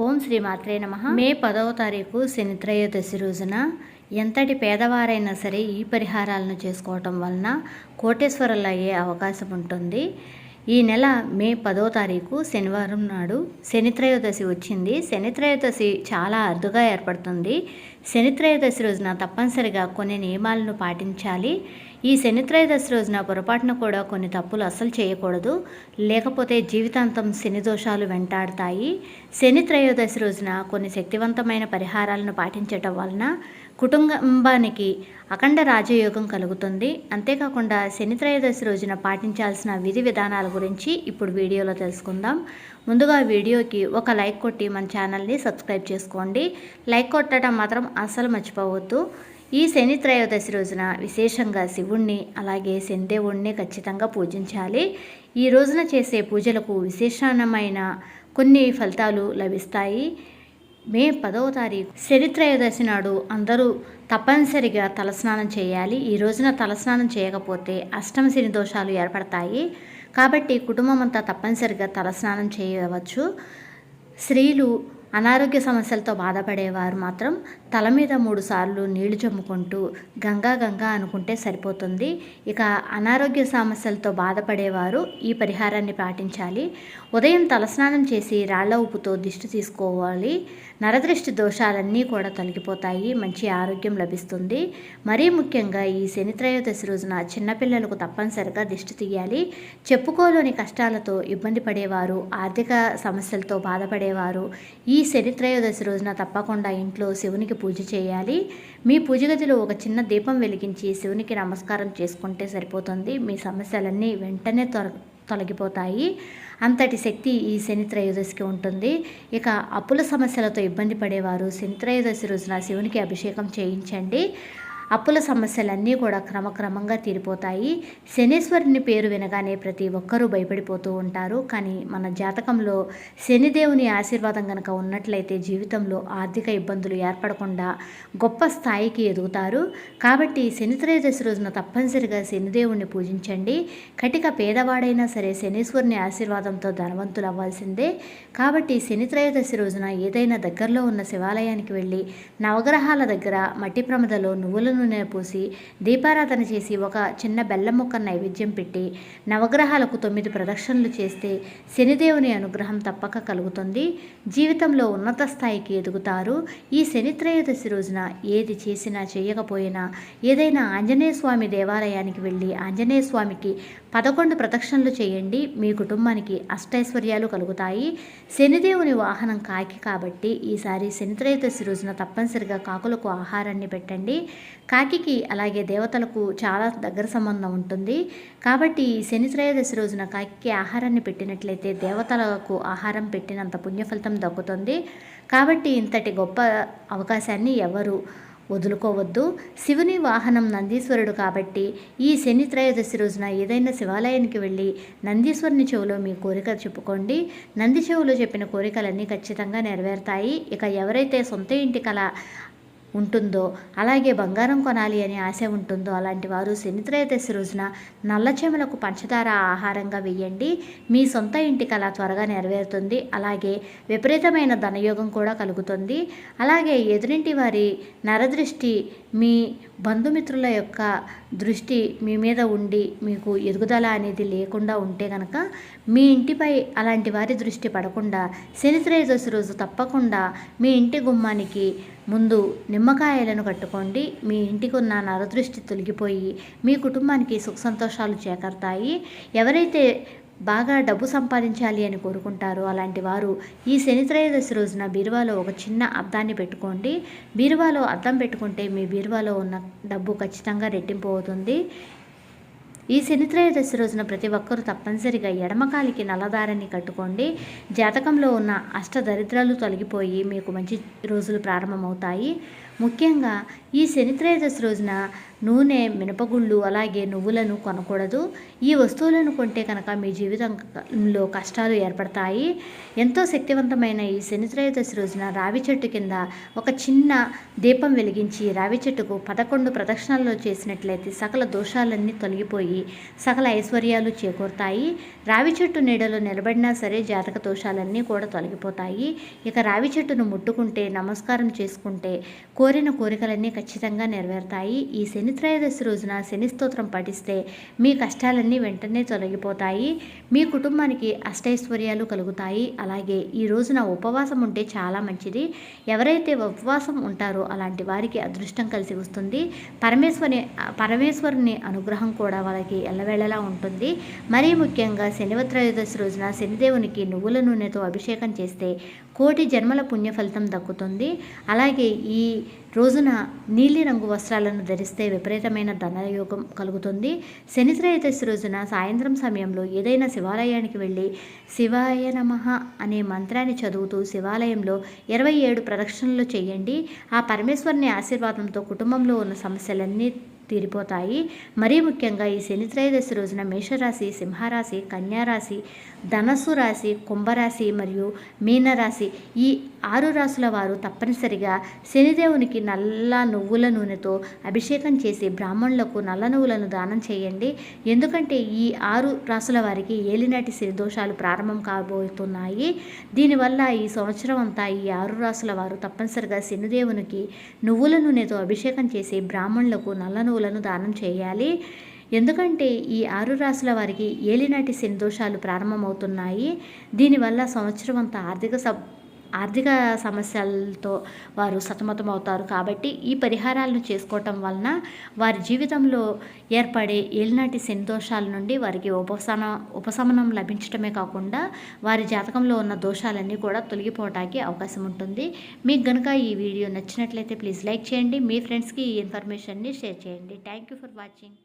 ఓం శ్రీ మాత్రే నమ. మే పదవ తారీఖు శని త్రయోదశి రోజున ఎంతటి పేదవారైనా సరే ఈ పరిహారాలను చేసుకోవటం వలన కోటేశ్వరులు అయ్యే అవకాశం ఉంటుంది. ఈ నెల మే పదో తారీఖు శనివారం నాడు శని త్రయోదశి వచ్చింది. శని త్రయోదశి చాలా అరుదుగా ఏర్పడుతుంది. శని త్రయోదశి రోజున తప్పనిసరిగా కొన్ని నియమాలను పాటించాలి. ఈ శనిత్రయోదశి రోజున పొరపాటున కూడా కొన్ని తప్పులు అస్సలు చేయకూడదు. లేకపోతే జీవితాంతం శని దోషాలు వెంటాడతాయి. శనిత్రయోదశి రోజున కొన్ని శక్తివంతమైన పరిహారాలను పాటించటం వలన కుటుంబానికి అఖండ రాజయోగం కలుగుతుంది. అంతేకాకుండా శనిత్రయోదశి రోజున పాటించాల్సిన విధి విధానాల గురించి ఇప్పుడు వీడియోలో తెలుసుకుందాం. ముందుగా వీడియోకి ఒక లైక్ కొట్టి మన ఛానల్ని సబ్స్క్రైబ్ చేసుకోండి. లైక్ కొట్టడం మాత్రం అస్సలు మర్చిపోవద్దు. ఈ శని త్రయోదశి రోజున విశేషంగా శివుణ్ణి అలాగే శనిదేవుణ్ణి ఖచ్చితంగా పూజించాలి. ఈ రోజున చేసే పూజలకు విశేషమైన కొన్ని ఫలితాలు లభిస్తాయి. మే పదవ తారీఖు శనిత్రయోదశి నాడు అందరూ తప్పనిసరిగా తలస్నానం చేయాలి. ఈ రోజున తలస్నానం చేయకపోతే అష్టమ శని దోషాలు ఏర్పడతాయి. కాబట్టి కుటుంబం అంతా తప్పనిసరిగా తలస్నానం చేయవచ్చు. స్త్రీలు అనారోగ్య సమస్యలతో బాధపడేవారు మాత్రం తల మీద మూడు సార్లు నీళ్ళు చమ్ముకుంటూ గంగా గంగా అనుకుంటే సరిపోతుంది. ఇక అనారోగ్య సమస్యలతో బాధపడేవారు ఈ పరిహారాన్ని పాటించాలి. ఉదయం తలస్నానం చేసి రాళ్ళ ఉప్పుతో దిష్టి తీసుకోవాలి. నరదృష్టి దోషాలన్నీ కూడా తొలగిపోతాయి. మంచి ఆరోగ్యం లభిస్తుంది. మరీ ముఖ్యంగా ఈ శని త్రయోదశి రోజున చిన్నపిల్లలకు తప్పనిసరిగా దిష్టి తీయాలి. చెప్పుకోలేని కష్టాలతో ఇబ్బంది పడేవారు ఆర్థిక సమస్యలతో బాధపడేవారు ఈ ఈ త్రయోదశి రోజున తప్పకుండా ఇంట్లో శివునికి పూజ చేయాలి. మీ పూజ గదిలో ఒక చిన్న దీపం వెలిగించి శివునికి నమస్కారం చేసుకుంటే సరిపోతుంది. మీ సమస్యలన్నీ వెంటనే తొల తొలగిపోతాయి. అంతటి శక్తి ఈ శని త్రయోదశికి ఉంటుంది. ఇక అప్పుల సమస్యలతో ఇబ్బంది పడేవారు శని త్రయోదశి రోజున శివునికి అభిషేకం చేయించండి. అప్పుల సమస్యలన్నీ కూడా క్రమక్రమంగా తీరిపోతాయి. శనీశ్వరుని పేరు వినగానే ప్రతి ఒక్కరూ భయపడిపోతూ ఉంటారు. కానీ మన జాతకంలో శనిదేవుని ఆశీర్వాదం కనుక ఉన్నట్లయితే జీవితంలో ఆర్థిక ఇబ్బందులు ఏర్పడకుండా గొప్ప స్థాయికి ఎదుగుతారు. కాబట్టి శని త్రయోదశి రోజున తప్పనిసరిగా శనిదేవుణ్ణి పూజించండి. కటిక పేదవాడైనా సరే శనీశ్వరుని ఆశీర్వాదంతో ధనవంతులు అవ్వాల్సిందే. కాబట్టి శని త్రయోదశి రోజున ఏదైనా దగ్గరలో ఉన్న శివాలయానికి వెళ్ళి నవగ్రహాల దగ్గర మట్టి ప్రమదలో నువ్వులను నూనె పూసి దీపారాధన చేసి ఒక చిన్న బెల్లం ముక్క నైవేద్యం పెట్టి నవగ్రహాలకు తొమ్మిది ప్రదక్షిణలు చేస్తే శనిదేవుని అనుగ్రహం తప్పక కలుగుతుంది. జీవితంలో ఉన్నత స్థాయికి ఎదుగుతారు. ఈ శని త్రయోదశి రోజున ఏది చేసినా చేయకపోయినా ఏదైనా ఆంజనేయ స్వామి దేవాలయానికి వెళ్ళి ఆంజనేయ స్వామికి పదకొండు ప్రదక్షిణలు చేయండి. మీ కుటుంబానికి అష్టైశ్వర్యాలు కలుగుతాయి. శనిదేవుని వాహనం కాకి కాబట్టి ఈసారి శని త్రయోదశి రోజున తప్పనిసరిగా కాకులకు ఆహారాన్ని పెట్టండి. కాకికి అలాగే దేవతలకు చాలా దగ్గర సంబంధం ఉంటుంది. కాబట్టి శని త్రయోదశి రోజున కాకికి ఆహారాన్ని పెట్టినట్లయితే దేవతలకు ఆహారం పెట్టినంత పుణ్యఫలితం దక్కుతుంది. కాబట్టి ఇంతటి గొప్ప అవకాశాన్ని ఎవరు వదులుకోవద్దు. శివుని వాహనం నందీశ్వరుడు కాబట్టి ఈ శని త్రయోదశి రోజున ఏదైనా శివాలయానికి వెళ్ళి నందీశ్వరుని చెవులో మీ కోరిక చెప్పుకోండి. నంది చెవులో చెప్పిన కోరికలన్నీ ఖచ్చితంగా నెరవేరుతాయి. ఇక ఎవరైతే సొంత ఇంటి కల ఉంటుందో అలాగే బంగారం కొనాలి అనే ఆశ ఉంటుందో అలాంటి వారు శనిత్రయోదశి రోజున నల్లచెమలకు పంచదార ఆహారంగా వేయండి మీ సొంత ఇంటి కళ త్వరగా నెరవేరుతుంది. అలాగే విపరీతమైన ధనయోగం కూడా కలుగుతుంది. అలాగే ఎదురింటి వారి నరదృష్టి మీ బంధుమిత్రుల యొక్క దృష్టి మీ మీద ఉండి మీకు ఎదుగుదల అనేది లేకుండా ఉంటే కనుక మీ ఇంటిపై అలాంటి వారి దృష్టి పడకుండా శనిత్రయోదశి రోజు తప్పకుండా మీ ఇంటి గుమ్మానికి ముందు నిమ్మకాయలను కట్టుకోండి. మీ ఇంటికి ఉన్న నరదృష్టి తొలగిపోయి మీ కుటుంబానికి సుఖ సంతోషాలు చేకర్తాయి. ఎవరైతే బాగా డబ్బు సంపాదించాలి అని కోరుకుంటారు. అలాంటి వారు ఈ శని త్రయోదశి రోజున బీరువాలో ఒక చిన్న అద్దాన్ని పెట్టుకోండి. బీరువాలో అద్దం పెట్టుకుంటే మీ బీరువాలో ఉన్న డబ్బు ఖచ్చితంగా రెట్టింపు అవుతుంది. ఈ శని త్రయోదశి రోజున ప్రతి ఒక్కరూ తప్పనిసరిగా ఎడమకాలికి నల్లదారాన్ని కట్టుకోండి. జాతకంలో ఉన్న అష్ట దరిద్రాలు తొలగిపోయి మీకు మంచి రోజులు ప్రారంభమవుతాయి. ముఖ్యంగా ఈ శని త్రయోదశి రోజున నూనె మినపగుళ్ళు అలాగే నువ్వులను కొనకూడదు. ఈ వస్తువులను కొంటే కనుక మీ జీవితంలో కష్టాలు ఏర్పడతాయి. ఎంతో శక్తివంతమైన ఈ శని త్రయోదశి రోజున రావి చెట్టు కింద ఒక చిన్న దీపం వెలిగించి రావి చెట్టుకు పదకొండు ప్రదక్షిణల్లో చేసినట్లయితే సకల దోషాలన్నీ తొలగిపోయి సకల ఐశ్వర్యాలు చేకూరుతాయి. రావి చెట్టు నీడలో నిలబడినా సరే జాతక దోషాలన్నీ కూడా తొలగిపోతాయి. ఇక రావి చెట్టును ముట్టుకుంటే నమస్కారం చేసుకుంటే కోరిన కోరికలన్నీ ఖచ్చితంగా నెరవేరుతాయి. ఈ శని త్రయోదశి రోజున శని స్తోత్రం పఠిస్తే మీ కష్టాలన్నీ వెంటనే తొలగిపోతాయి. మీ కుటుంబానికి అష్టైశ్వర్యాలు కలుగుతాయి. అలాగే ఈ రోజున ఉపవాసం ఉంటే చాలా మంచిది. ఎవరైతే ఉపవాసం ఉంటారో అలాంటి వారికి అదృష్టం కలిసి వస్తుంది. పరమేశ్వరి పరమేశ్వరుని అనుగ్రహం కూడా వాళ్ళ వారికి ఎల్లవేళలా ఉంటుంది. మరీ ముఖ్యంగా శనివ త్రయోదశి రోజున శనిదేవునికి నువ్వుల నూనెతో అభిషేకం చేస్తే కోటి జన్మల పుణ్య ఫలితం దక్కుతుంది. అలాగే ఈ రోజున నీలిరంగు వస్త్రాలను ధరిస్తే విపరీతమైన ధనయోగం కలుగుతుంది. శని త్రయోదశి రోజున సాయంత్రం సమయంలో ఏదైనా శివాలయానికి వెళ్ళి శివాయ నమ అనే మంత్రాన్ని చదువుతూ శివాలయంలో ఇరవై ఏడు ప్రదక్షిణలు చేయండి. ఆ పరమేశ్వరుని ఆశీర్వాదంతో కుటుంబంలో ఉన్న సమస్యలన్నీ తీరిపోతాయి. మరీ ముఖ్యంగా ఈ శని త్రయోదశి రోజున మేషరాశి సింహరాశి కన్యారాశి ధనస్సు రాశి కుంభరాశి మరియు మీనరాశి ఈ ఆరు రాశుల వారు తప్పనిసరిగా శనిదేవునికి నల్ల నువ్వుల నూనెతో అభిషేకం చేసి బ్రాహ్మణులకు నల్ల నువ్వులను దానం చేయండి. ఎందుకంటే ఈ ఆరు రాశుల వారికి ఏలినాటి శని దోషాలు ప్రారంభం కాబోతున్నాయి. దీనివల్ల ఈ సంవత్సరం అంతా ఈ ఆరు రాశుల వారు తప్పనిసరిగా శనిదేవునికి నువ్వుల నూనెతో అభిషేకం చేసి బ్రాహ్మణులకు నల్ల నువ్వులను దానం చేయాలి. ఎందుకంటే ఈ ఆరు రాసుల వారికి ఏలినాటి శని దోషాలు ప్రారంభమవుతున్నాయి. దీనివల్ల సంవత్సరం అంతా ఆర్థిక సబ్ ఆర్థిక సమస్యలతో వారు సతమతమవుతారు కాబట్టి ఈ పరిహారాలను చేసుకోవటం వలన వారి జీవితంలో ఏర్పడే ఏలినాటి శని దోషాల నుండి వారికి ఉపశమన ఉపశమనం లభించటమే కాకుండా వారి జాతకంలో ఉన్న దోషాలన్నీ కూడా తొలగిపోవటానికి అవకాశం ఉంటుంది. మీకు గనుక ఈ వీడియో నచ్చినట్లయితే ప్లీజ్ లైక్ చేయండి. మీ ఫ్రెండ్స్కి ఈ ఇన్ఫర్మేషన్ని షేర్ చేయండి. Thank you for watching.